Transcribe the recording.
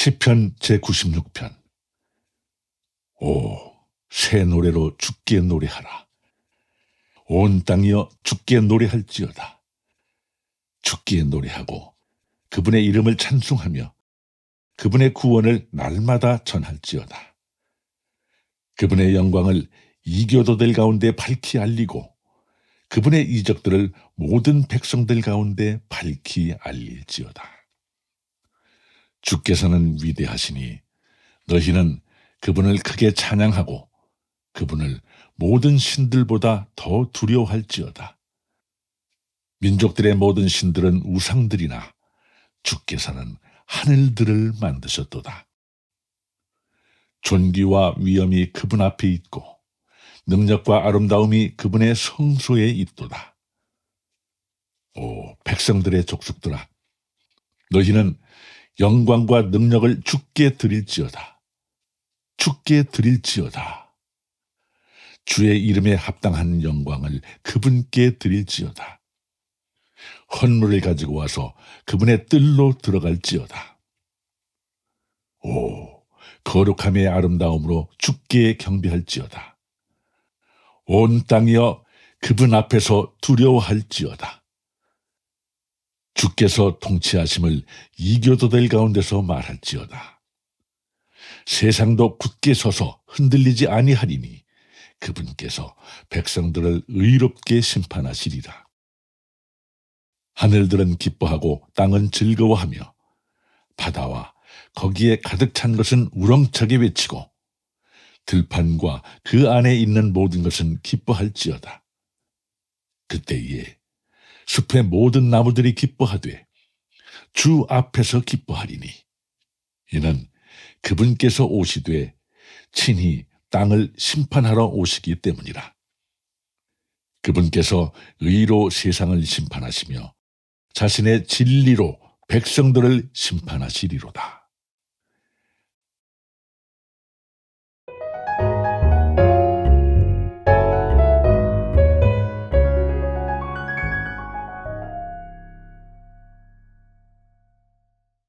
시편 제96편 오, 새 노래로 주께 노래하라. 온 땅이여 주께 노래할지어다. 주께 노래하고 그분의 이름을 찬송하며 그분의 구원을 날마다 전할지어다. 그분의 영광을 이교도들 가운데 밝히 알리고 그분의 이적들을 모든 백성들 가운데 밝히 알릴지어다. 주께서는 위대하시니 너희는 그분을 크게 찬양하고 그분을 모든 신들보다 더 두려워할지어다. 민족들의 모든 신들은 우상들이나 주께서는 하늘들을 만드셨도다. 존귀와 위엄이 그분 앞에 있고 능력과 아름다움이 그분의 성소에 있도다. 오, 백성들의 족속들아, 너희는 영광과 능력을 주께 드릴지어다. 주께 드릴지어다. 주의 이름에 합당한 영광을 그분께 드릴지어다. 헌물을 가지고 와서 그분의 뜰로 들어갈지어다. 오, 거룩함의 아름다움으로 주께 경배할지어다. 온 땅이여 그분 앞에서 두려워할지어다. 주께서 통치하심을 이교도들 가운데서 말할지어다. 세상도 굳게 서서 흔들리지 아니하리니 그분께서 백성들을 의롭게 심판하시리라. 하늘들은 기뻐하고 땅은 즐거워하며 바다와 거기에 가득 찬 것은 우렁차게 외치고 들판과 그 안에 있는 모든 것은 기뻐할지어다. 그때에 숲의 모든 나무들이 기뻐하되 주 앞에서 기뻐하리니 이는 그분께서 오시되 친히 땅을 심판하러 오시기 때문이라. 그분께서 의로 세상을 심판하시며 자신의 진리로 백성들을 심판하시리로다.